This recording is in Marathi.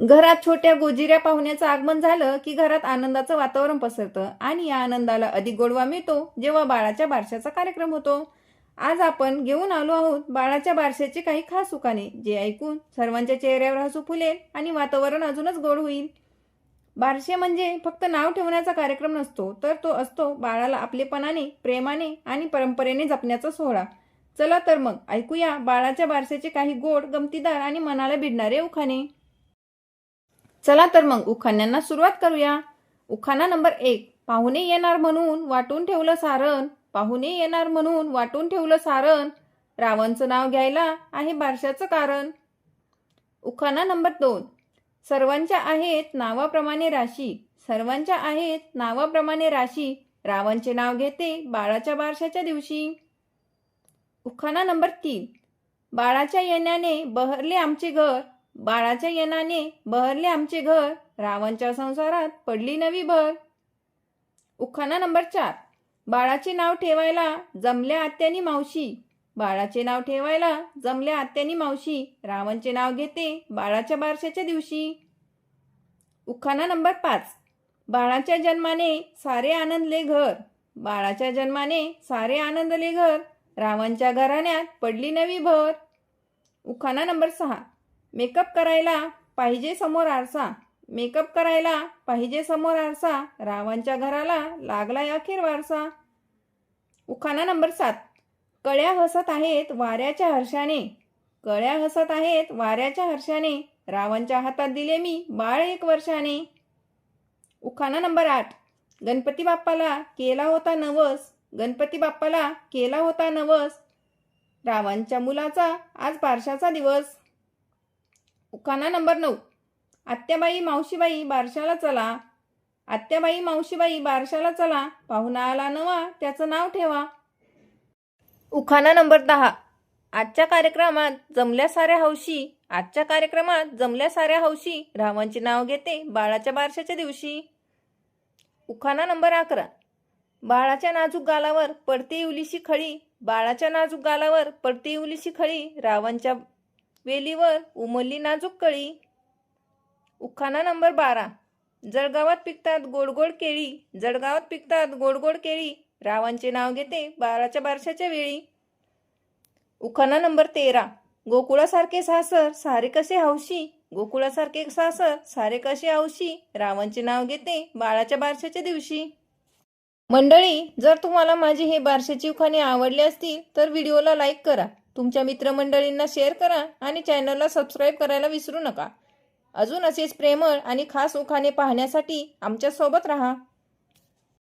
घरात छोट्या गोजिऱ्या पाहुण्याचं आगमन झालं की घरात आनंदाचं वातावरण पसरतं आणि या आनंदाला अधिक गोडवा मिळतो जेव्हा बाळाच्या बारशाचा कार्यक्रम होतो. आज आपण घेऊन आलो आहोत बाळाच्या बारशाचे काही खास उकाने जे ऐकून सर्वांच्या चेहऱ्यावर हसू फुलेल आणि वातावरण अजूनच गोड होईल. बारशे म्हणजे फक्त नाव ठेवण्याचा कार्यक्रम नसतो तर तो असतो बाळाला आपलेपणाने प्रेमाने आणि परंपरेने जपण्याचा सोहळा. चला तर मग ऐकूया बाळाच्या बारशाचे काही गोड गमतीदार आणि मनाला भिडणारे उखाणे. चला तर मग उखाण्यांना सुरुवात करूया. उखाणा नंबर एक पाहुणे येणार म्हणून वाटून ठेवलं सारण पाहुणे येणार म्हणून वाटून ठेवलं सारण रावणचं नाव घ्यायला आहे बारशाचं कारण. उखाणा नंबर दोन सर्वांच्या आहेत नावाप्रमाणे राशी. सर्वांच्या आहेत नावाप्रमाणे राशी. रावणचे नाव घेते बाळाच्या बारशाच्या दिवशी. उखाणा नंबर तीन बाळाच्या येण्याने बहरले आमचे घर. बाळाच्या येनाने बहरले आमचे घर रावणच्या संसारात पडली नवी भर. उखाणा नंबर चार. बाळाचे नाव ठेवायला जमल्या आत्यानी मावशी. बाळाचे नाव ठेवायला जमल्या आत्यानी मावशी. रावणचे नाव घेते बाळाच्या बारशाच्या दिवशी. उखाणा नंबर पाच. बाळाच्या जन्माने सारे आनंदले घर. बाळाच्या जन्माने सारे आनंदले घर. रावणच्या घराण्यात पडली नवी भर. उखाणा नंबर सहा. मेकअप करायला पाहिजे समोर आरसा. मेकअप करायला पाहिजे समोर आरसा. रावणच्या घराला लागलाय अखेर वारसा. उखाणा नंबर सात. कळ्या हसत आहेत वाऱ्याच्या हर्षाने. कळ्या हसत आहेत वाऱ्याच्या हर्षाने. रावणच्या हातात दिले मी बाळ एक वर्षाने. उखाणा नंबर आठ. गणपती बाप्पाला केला होता नवस. गणपती बाप्पाला केला होता नवस. रावणच्या मुलाचा आज बारशाचा दिवस. उखाणा नंबर नऊ. आत्याबाई मावशीबाई बारशाला चला. आत्याबाई मावशीबाई बारशाला चला. पाहुणा आला नवा त्याचं नाव ठेवा. उखाणा नंबर दहा. आजच्या कार्यक्रमात जमल्या साऱ्या हौशी आजच्या कार्यक्रमात जमल्या साऱ्या हौशी रावांचे नाव घेते बाळाच्या बारशाच्या दिवशी. उखाणा नंबर अकरा. बाळाच्या नाजूक गालावर पडते इवलीशी खळी बाळाच्या नाजूक गालावर पडते इवलीशी खळी रावणच्या वेलीवर उमलली नाजूक कळी. उखाणा नंबर बारा. जळगावात पिकतात गोडगोड केळी. जळगावात पिकतात गोडगोड केळी. रावांचे नाव घेते बाराच्या बारशाच्या वेळी. उखाणा नंबर तेरा. गोकुळासारखे सासर सारे कसे हौशी? गोकुळासारखे सासर सारे कसे हौशी? रावणचे नाव घेते बाळाच्या बारशाच्या दिवशी. मंडळी जर तुम्हाला माझी हे बारशाची उखाणे आवडली असतील तर व्हिडिओला लाईक करा. तुमच्या मित्रमंडळींना शेअर करा आणि चॅनलला सबस्क्राईब करायला विसरू नका. अजून असेच प्रेमळ आणि खास उखाणे पाहण्यासाठी आमच्यासोबत राहा.